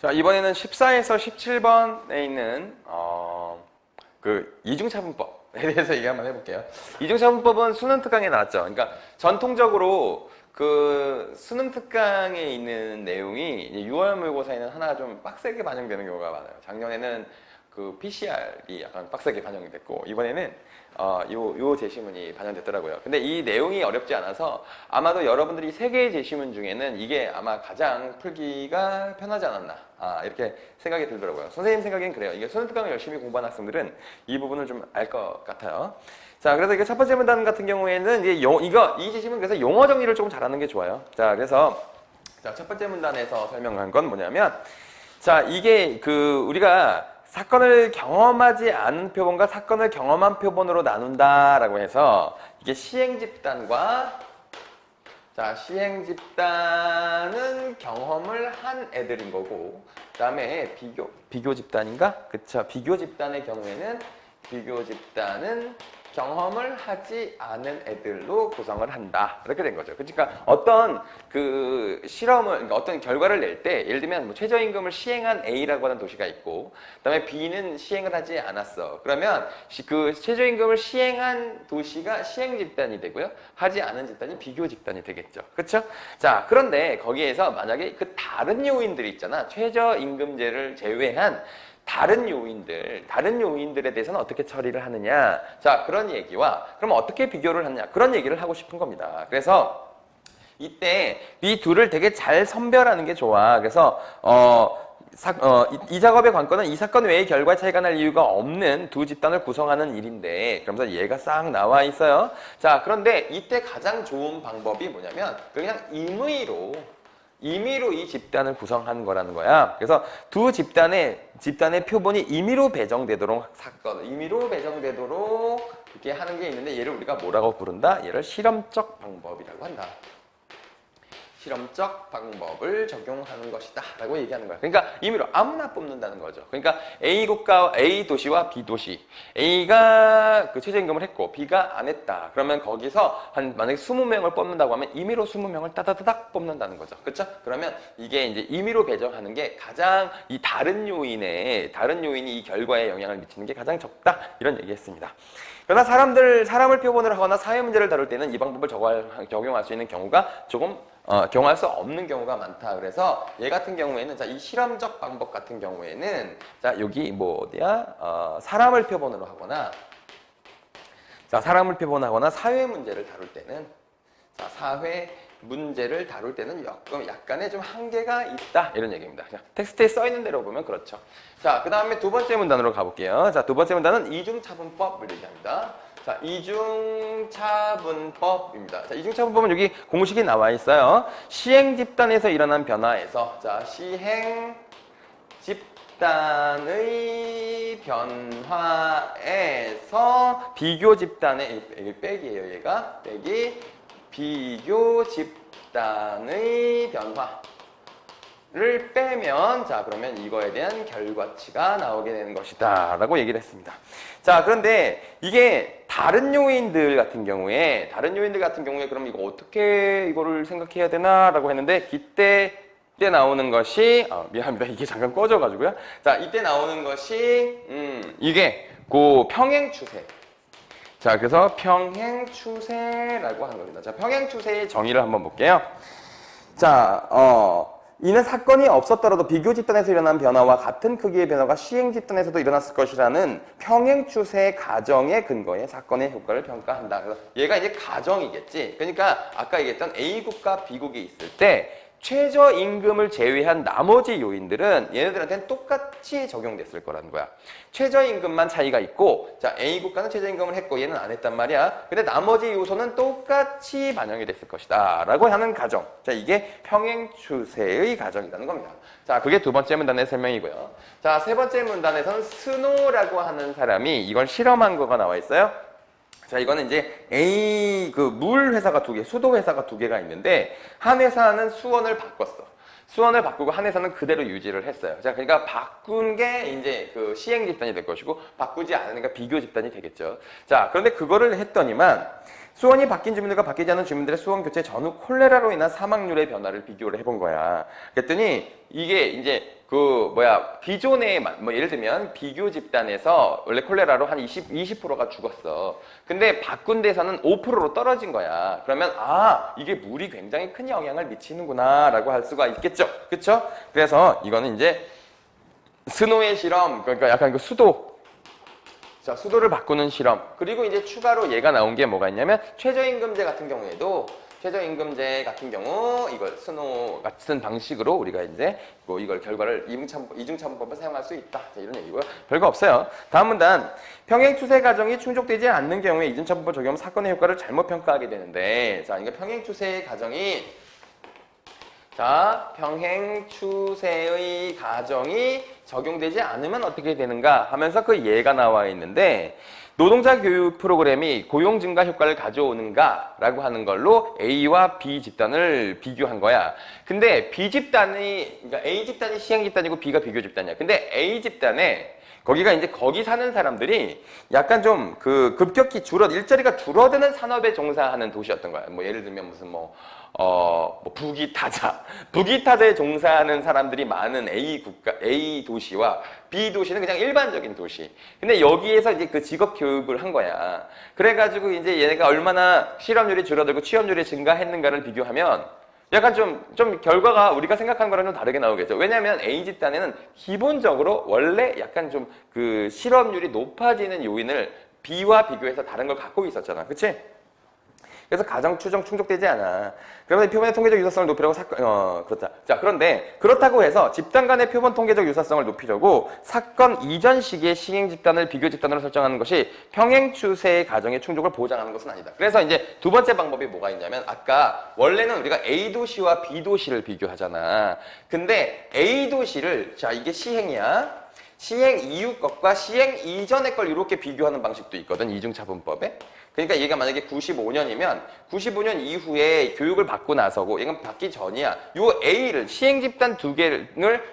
자, 이번에는 14에서 17번에 있는, 어, 그, 이중차분법에 대해서 얘기 한번 해볼게요. 이중차분법은 수능 특강에 나왔죠. 그러니까 전통적으로 그 수능 특강에 있는 내용이 이제 6월 모의고사에는 하나 좀 빡세게 반영되는 경우가 많아요. 작년에는 그 PCR이 약간 빡세게 반영이 됐고, 이번에는 어, 요, 요 제시문이 반영됐더라고요. 근데 이 내용이 어렵지 않아서 아마도 여러분들이 세 개의 제시문 중에는 이게 아마 가장 풀기가 편하지 않았나. 아, 이렇게 생각이 들더라고요. 선생님 생각엔 그래요. 이게 수능 특강을 열심히 공부한 학생들은 이 부분을 좀 알 것 같아요. 자, 그래서 이게 첫 번째 문단 같은 경우에는 이제 용, 이거, 이 제시문 그래서 용어 정리를 조금 잘하는 게 좋아요. 자, 그래서 자, 첫 번째 문단에서 설명한 건 뭐냐면 자, 이게 그 우리가 사건을 경험하지 않은 표본과 사건을 경험한 표본으로 나눈다라고 해서 이게 시행 집단과 자, 시행 집단은 경험을 한 애들인 거고 그다음에 비교 비교 집단인가? 그쵸 비교 집단의 경우에는 비교 집단은 경험을 하지 않은 애들로 구성을 한다. 이렇게 된 거죠. 그러니까 어떤 그 실험을, 그러니까 어떤 결과를 낼 때, 예를 들면 뭐 최저임금을 시행한 A라고 하는 도시가 있고, 그 다음에 B는 시행을 하지 않았어. 그러면 시- 그 최저임금을 시행한 도시가 시행 집단이 되고요. 하지 않은 집단이 비교 집단이 되겠죠. 그렇죠? 자, 그런데 거기에서 만약에 그 다른 요인들이 있잖아. 최저임금제를 제외한 다른 요인들, 다른 요인들에 대해서는 어떻게 처리를 하느냐. 자, 그런 얘기와 그럼 어떻게 비교를 하느냐. 그런 얘기를 하고 싶은 겁니다. 그래서 이때 이 둘을 되게 잘 선별하는 게 좋아. 그래서 어, 사- 어, 이, 이 작업의 관건은 이 사건 외의 결과 차이가 날 이유가 없는 두 집단을 구성하는 일인데 그러면서 얘가 싹 나와 있어요. 자, 그런데 이때 가장 좋은 방법이 뭐냐면 그냥 임의로 임의로 이 집단을 구성하는 거라는 거야. 그래서 두 집단의 집단의 표본이 임의로 배정되도록 사건, 임의로 배정되도록 이렇게 하는 게 있는데 얘를 우리가 뭐라고 부른다? 얘를 실험적 방법이라고 한다. 실험적 방법을 적용하는 것이다 라고 얘기하는 거야. 그러니까 임의로 아무나 뽑는다는 거죠. 그러니까 A 국가 A 도시와 B 도시 A가 그 최저임금을 했고 B가 안 했다. 그러면 거기서 한 만약에 20명을 뽑는다고 하면 임의로 20명을 따다다닥 뽑는다는 거죠. 그렇죠? 그러면 이게 이제 임의로 배정하는 게 가장 이 다른 요인에 다른 요인이 이 결과에 영향을 미치는 게 가장 적다. 이런 얘기했습니다. 그러나 사람들 사람을 표본을 하거나 사회 문제를 다룰 때는 이 방법을 적용할 수 있는 경우가 조금 어, 경험할 수 없는 경우가 많다. 그래서 얘 같은 경우에는 자, 이 실험적 방법 같은 경우에는 자, 여기 뭐 어디야? 어, 사람을 표본으로 하거나 자, 사람을 표본하거나 사회 문제를 다룰 때는 자, 사회 문제를 다룰 때는 약간, 약간의 좀 한계가 있다. 이런 얘기입니다. 자, 텍스트에 써 있는 대로 보면 그렇죠. 자, 그 다음에 두 번째 문단으로 가볼게요. 자, 두 번째 문단은 이중차분법을 얘기합니다. 자, 이중차분법입니다. 자, 이중차분법은 여기 공식이 나와 있어요. 시행 집단에서 일어난 변화에서, 자, 시행 집단의 변화에서 비교 집단의, 여기 빼기예요, 얘가. 빼기, 비교 집단의 변화. 를 빼면 자 그러면 이거에 대한 결과치가 나오게 되는 것이다 라고 얘기를 했습니다 자 그런데 이게 다른 요인들 같은 경우에 다른 요인들 같은 경우에 그럼 이거 어떻게 이거를 생각해야 되나 라고 했는데 이때 이때 나오는 것이 아, 미안합니다. 이게 잠깐 꺼져 가지고요. 자 이때 나오는 것이 음 이게 그 평행 추세. 자 그래서 평행 추세라고 하는 겁니다. 자 평행 추세의 정의를 한번 볼게요. 자, 어, 이는 사건이 없었더라도 비교 집단에서 일어난 변화와 같은 크기의 변화가 시행 집단에서도 일어났을 것이라는 평행 추세 가정의 근거에 사건의 효과를 평가한다. 그래서 얘가 이제 가정이겠지. 그러니까 아까 얘기했던 A국과 B국이 있을 때 최저 임금을 제외한 나머지 요인들은 얘네들한테는 똑같이 적용됐을 거라는 거야. 최저 임금만 차이가 있고, 자, A 국가는 최저 임금을 했고 얘는 안 했단 말이야. 근데 나머지 요소는 똑같이 반영이 됐을 것이다. 라고 하는 가정. 자, 이게 평행 추세의 가정이라는 겁니다. 자, 그게 두 번째 문단의 설명이고요. 자, 세 번째 문단에서는 스노라고 하는 사람이 이걸 실험한 거가 나와 있어요. 자, 이거는 이제 A 그 물 회사가 두 개, 수도 회사가 두 개가 있는데 한 회사는 수원을 바꿨어. 수원을 바꾸고 한 회사는 그대로 유지를 했어요. 자, 그러니까 바꾼 게 이제 그 시행 집단이 될 것이고 바꾸지 않으니까 비교 집단이 되겠죠. 자, 그런데 그거를 했더니만 수원이 바뀐 주민들과 바뀌지 않은 주민들의 수원 교체 전후 콜레라로 인한 사망률의 변화를 비교를 해본 거야. 그랬더니 이게 이제 그 뭐야 기존에 마- 뭐 예를 들면 비교 집단에서 원래 콜레라로 한 20, 20%가 죽었어. 근데 바꾼 데서는 5%로 떨어진 거야. 그러면 아 이게 물이 굉장히 큰 영향을 미치는구나라고 할 수가 있겠죠. 그렇죠? 그래서 이거는 이제 스노의 실험 그러니까 약간 그 수도 자, 수도를 바꾸는 실험. 그리고 이제 추가로 얘가 나온 게 뭐가 있냐면 최저임금제 같은 경우에도 최저임금제 같은 경우 이걸 스노 같은 방식으로 우리가 이제 뭐 이걸 결과를 이중참, 이중참법을 사용할 수 있다. 자, 이런 얘기고요. 별거 없어요. 다음 문단. 평행 추세 가정이 충족되지 않는 경우에 이중참법을 적용하면 사건의 효과를 잘못 평가하게 되는데 자, 그러니까 평행 추세 가정이 자, 평행 추세의 가정이 적용되지 않으면 어떻게 되는가 하면서 그 예가 나와 있는데 노동자 교육 프로그램이 고용 증가 효과를 가져오는가 라고 하는 걸로 A와 B 집단을 비교한 거야. 근데 B 집단이 그러니까 A 집단이 시행 집단이고 B가 비교 집단이야. 근데 A 집단에 거기가 이제 거기 사는 사람들이 약간 좀 그 급격히 줄어 일자리가 줄어드는 산업에 종사하는 도시였던 거야. 뭐 예를 들면 무슨 뭐 어, 뭐 부기타자, 부기타자에 종사하는 사람들이 많은 A 국가, A 도시와 B 도시는 그냥 일반적인 도시. 근데 여기에서 이제 그 직업 교육을 한 거야. 그래가지고 이제 얘네가 얼마나 실업률이 줄어들고 취업률이 증가했는가를 비교하면 약간 좀, 좀 결과가 우리가 생각한 거랑 좀 다르게 나오겠죠. 왜냐하면 A 집단에는 기본적으로 원래 약간 좀 그 실업률이 높아지는 요인을 B와 비교해서 다른 걸 갖고 있었잖아. 그치? 그래서 가정 추정 충족되지 않아. 그러면 표본의 통계적 유사성을 높이려고 사건, 어, 그렇다. 자, 그런데 그렇다고 해서 집단 간의 표본 통계적 유사성을 높이려고 사건 이전 시기의 시행 집단을 비교 집단으로 설정하는 것이 평행 추세의 가정의 충족을 보장하는 것은 아니다. 그래서 이제 두 번째 방법이 뭐가 있냐면 아까 원래는 우리가 A 도시와 B 도시를 비교하잖아. 근데 A 도시를 자, 이게 시행이야. 시행 이후 것과 시행 이전의 걸 이렇게 비교하는 방식도 있거든 이중차분법에. 그러니까 얘가 만약에 95년이면 95년 이후에 교육을 받고 나서고 이건 받기 전이야. 요 A를 시행 집단 두 개를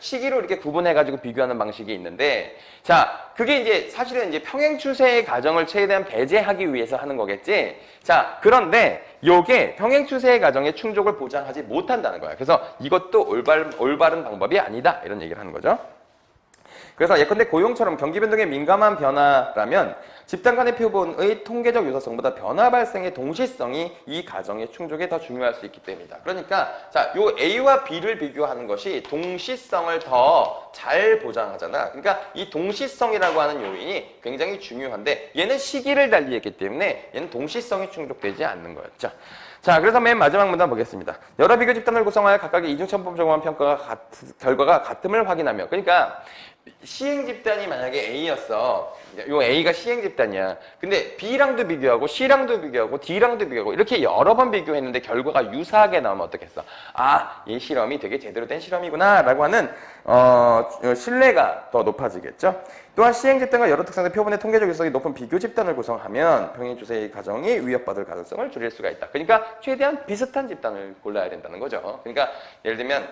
시기로 이렇게 구분해 가지고 비교하는 방식이 있는데 자 그게 이제 사실은 이제 평행 추세의 가정을 최대한 배제하기 위해서 하는 거겠지? 자 그런데 요게 평행 추세의 가정의 충족을 보장하지 못한다는 거야. 그래서 이것도 올바른, 올바른 방법이 아니다. 이런 얘기를 하는 거죠 그래서 예컨대 고용처럼 경기 변동에 민감한 변화라면 집단 간의 표본의 통계적 유사성보다 변화 발생의 동시성이 이 가정의 충족에 더 중요할 수 있기 때문이다. 그러니까 자, 요 A와 B를 비교하는 것이 동시성을 더 잘 보장하잖아. 그러니까 이 동시성이라고 하는 요인이 굉장히 중요한데 얘는 시기를 달리 했기 때문에 얘는 동시성이 충족되지 않는 거였죠. 자, 그래서 맨 마지막 문단 보겠습니다. 여러 비교 집단을 구성하여 각각의 이중천법 적용한 평가가 같, 결과가 같음을 확인하며 그러니까 시행 집단이 만약에 A였어. 요 A가 시행 집단이야. 근데 B랑도 비교하고 C랑도 비교하고 D랑도 비교하고 이렇게 여러 번 비교했는데 결과가 유사하게 나오면 어떻겠어? 아, 이 실험이 되게 제대로 된 실험이구나라고 하는 어, 신뢰가 더 높아지겠죠. 또한 시행 집단과 여러 특성의 표본의 통계적 유성이 높은 비교 집단을 구성하면 평행 추세의 가정이 위협받을 가능성을 줄일 수가 있다. 그러니까 최대한 비슷한 집단을 골라야 된다는 거죠. 그러니까 예를 들면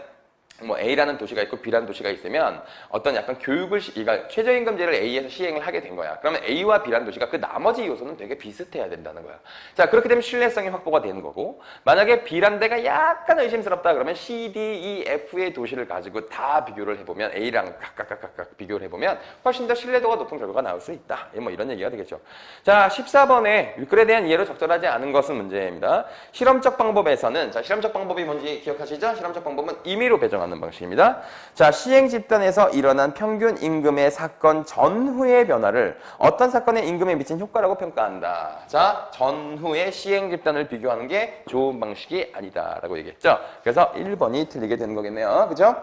뭐 A라는 도시가 있고 B라는 도시가 있으면 어떤 약간 교육을 시, 그러니까 최저임금제를 A에서 시행을 하게 된 거야. 그러면 A와 B라는 도시가 그 나머지 요소는 되게 비슷해야 된다는 거야. 자 그렇게 되면 신뢰성이 확보가 되는 거고 만약에 B라는 데가 약간 의심스럽다 그러면 C, D, E, F의 도시를 가지고 다 비교를 해보면 A랑 각각 각각 각각 비교를 해보면 훨씬 더 신뢰도가 높은 결과가 나올 수 있다. 예, 뭐 이런 얘기가 되겠죠. 자 14번에 유클에 대한 이해로 적절하지 않은 것은 문제입니다. 실험적 방법에서는 자 실험적 방법이 뭔지 기억하시죠? 실험적 방법은 임의로 배정 하는 방식입니다. 자, 시행 집단에서 일어난 평균 임금의 사건 전후의 변화를 어떤 사건의 임금에 미친 효과라고 평가한다. 자, 전후의 시행 집단을 비교하는 게 좋은 방식이 아니다라고 얘기했죠. 그래서 1번이 틀리게 되는 거겠네요. 그죠?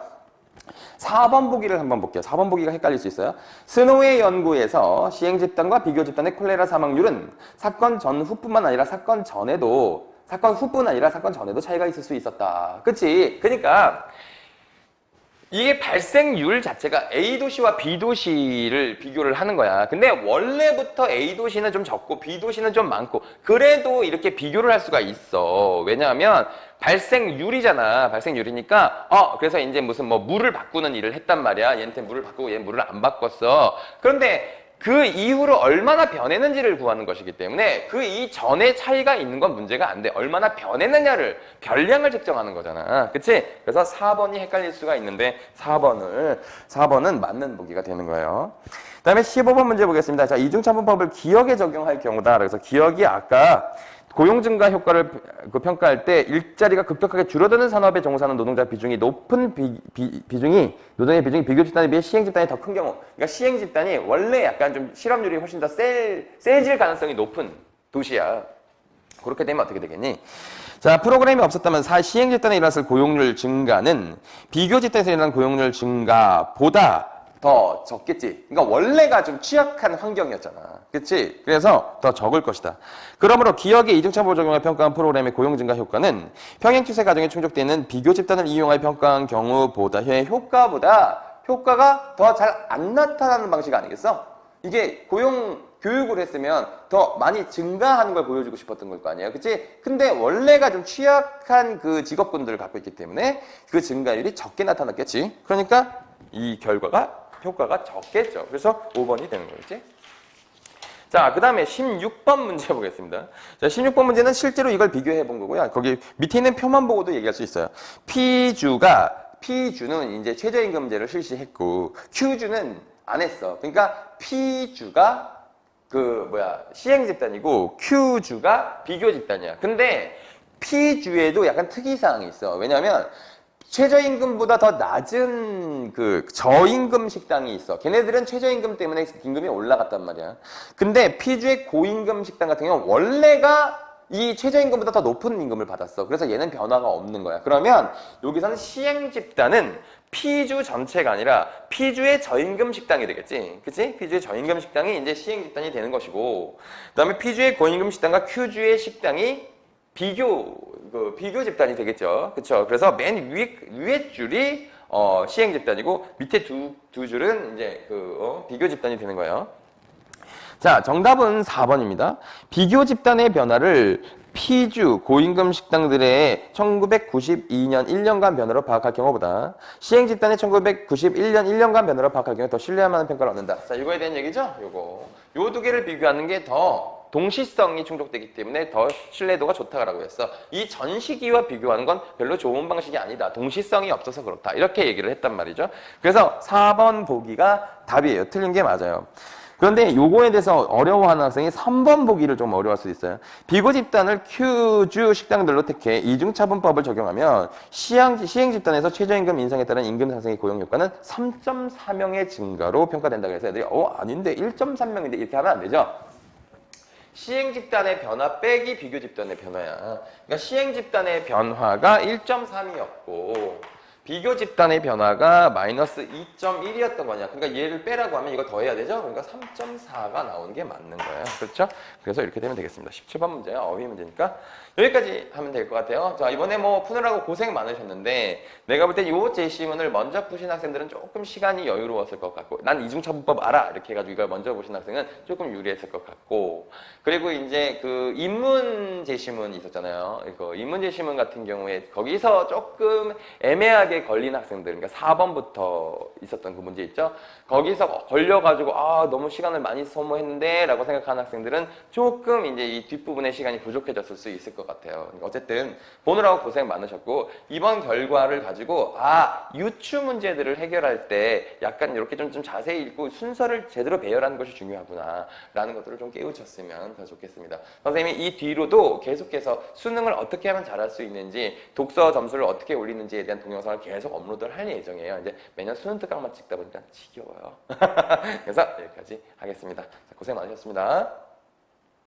4번 보기를 한번 볼게요. 4번 보기가 헷갈릴 수 있어요. 스노우의 연구에서 시행 집단과 비교 집단의 콜레라 사망률은 사건 전후뿐만 아니라 사건 전에도 사건 후뿐 아니라 사건 전에도 차이가 있을 수 있었다. 그치? 그러니까 이게 발생률 자체가 A 도시와 B 도시를 비교를 하는 거야. 근데 원래부터 A 도시는 좀 적고 B 도시는 좀 많고 그래도 이렇게 비교를 할 수가 있어. 왜냐하면 발생률이잖아. 발생률이니까 어 그래서 이제 무슨 뭐 물을 바꾸는 일을 했단 말이야. 얘한테 물을 바꾸고 얘 물을 안 바꿨어. 그런데 그 이후로 얼마나 변했는지를 구하는 것이기 때문에 그 이전에 차이가 있는 건 문제가 안 돼. 얼마나 변했느냐를 별량을 측정하는 거잖아. 그치? 그래서 4번이 헷갈릴 수가 있는데 4번을 4번은 맞는 보기가 되는 거예요. 그다음에 15번 문제 보겠습니다. 자, 이중차분법을 기억에 적용할 경우다. 그래서 기억이 아까 고용 증가 효과를 그 평가할 때 일자리가 급격하게 줄어드는 산업에 종사하는 노동자 비중이 높은 비, 중이 노동의 비중이 비교 집단에 비해 시행 집단이 더 큰 경우 그러니까 시행 집단이 원래 약간 좀 실업률이 훨씬 더 세, 세질 가능성이 높은 도시야 그렇게 되면 어떻게 되겠니? 자, 프로그램이 없었다면 사 시행 집단에 일어났을 고용률 증가는 비교 집단에서 일어난 고용률 증가보다 더 적겠지. 그러니까 원래가 좀 취약한 환경이었잖아. 그치? 그래서 더 적을 것이다. 그러므로 기억의 이중차보 적용을 평가한 프로그램의 고용 증가 효과는 평행 추세 과정에 충족되는 비교 집단을 이용하여 평가한 경우보다의 효과보다 효과가 더 잘 안 나타나는 방식 아니겠어? 이게 고용 교육을 했으면 더 많이 증가하는 걸 보여주고 싶었던 걸 거 아니에요. 그치? 근데 원래가 좀 취약한 그 직업군들을 갖고 있기 때문에 그 증가율이 적게 나타났겠지. 그러니까 이 결과가 효과가 적겠죠. 그래서 5번이 되는 거겠지. 자, 그 다음에 16번 문제 보겠습니다. 자, 16번 문제는 실제로 이걸 비교해 본 거고요. 거기 밑에 있는 표만 보고도 얘기할 수 있어요. P주가, P주는 이제 최저임금제를 실시했고, Q주는 안 했어. 그러니까 P주가 그 뭐야 시행 집단이고 Q주가 비교 집단이야. 근데 P주에도 약간 특이 사항이 있어. 왜냐하면 최저임금보다 더 낮은 그 저임금 식당이 있어. 걔네들은 최저임금 때문에 임금이 올라갔단 말이야. 근데 P주의 고임금 식당 같은 경우는 원래가 이 최저임금보다 더 높은 임금을 받았어. 그래서 얘는 변화가 없는 거야. 그러면 여기서는 시행 집단은 P주 전체가 아니라 P주의 저임금 식당이 되겠지. 그치? P주의 저임금 식당이 이제 시행 집단이 되는 것이고, 그 다음에 P주의 고임금 식당과 Q주의 식당이 비교, 그 비교 집단이 되겠죠. 그쵸? 그래서 맨 위에, 위에 줄이 어, 시행 집단이고, 밑에 두, 두 줄은 이제 그, 어, 비교 집단이 되는 거예요. 자, 정답은 4번입니다. 비교 집단의 변화를 피주 고임금 식당들의 1992년 1년간 변화로 파악할 경우보다 시행 집단의 1991년 1년간 변화로 파악할 경우 더 신뢰할 만한 평가를 얻는다. 자, 이거에 대한 얘기죠? 요거. 요 두 개를 비교하는 게 더 동시성이 충족되기 때문에 더 신뢰도가 좋다라고 했어. 이전 시기와 비교하는 건 별로 좋은 방식이 아니다. 동시성이 없어서 그렇다. 이렇게 얘기를 했단 말이죠. 그래서 4번 보기가 답이에요. 틀린 게 맞아요. 그런데 요거에 대해서 어려워하는 학생이 3번 보기를 좀 어려워할 수 있어요. 비고 집단을 Q주 식당들로 택해 이중차분법을 적용하면 시행, 시행 집단에서 최저임금 인상에 따른 임금 상승의 고용 효과는 3.4명의 증가로 평가된다고 해서 애들이 어 아닌데 1.3명인데 이렇게 하면 안 되죠. 시행 집단의 변화 빼기 비교 집단의 변화야. 그러니까 시행 집단의 변화가 1.3이었고 비교 집단의 변화가 마이너스 2.1이었던 거냐. 그러니까 얘를 빼라고 하면 이거 더해야 되죠? 그러니까 3.4가 나오는 게 맞는 거예요. 그렇죠? 그래서 이렇게 되면 되겠습니다. 17번 문제야. 어휘 문제니까. 여기까지 하면 될 것 같아요. 자, 이번에 뭐 푸느라고 고생 많으셨는데 내가 볼때이 제시문을 먼저 푸신 학생들은 조금 시간이 여유로웠을 것 같고 난 이중차분법 알아! 이렇게 해가지고 이걸 먼저 보신 학생은 조금 유리했을 것 같고 그리고 이제 그 인문 제시문이 있었잖아요. 이거 인문 제시문 같은 경우에 거기서 조금 애매하게 걸린 학생들 그러니까 4번부터 있었던 그 문제 있죠. 거기서 걸려가지고 아 너무 시간을 많이 소모했는데 라고 생각하는 학생들은 조금 이제 이 뒷부분의 시간이 부족해졌을 수 있을 것 같아요. 그러니까 어쨌든 보느라고 고생 많으셨고 이번 결과를 가지고 아 유추 문제들을 해결할 때 약간 이렇게 좀, 좀 자세히 읽고 순서를 제대로 배열하는 것이 중요하구나 라는 것들을 좀 깨우쳤으면 더 좋겠습니다. 선생님이 이 뒤로도 계속해서 수능을 어떻게 하면 잘할 수 있는지 독서 점수를 어떻게 올리는지에 대한 동영상을 계속 업로드를 할 예정이에요. 이제 매년 수능 특강만 찍다 보니까 지겨워요. 그래서 여기까지 하겠습니다. 자, 고생 많으셨습니다.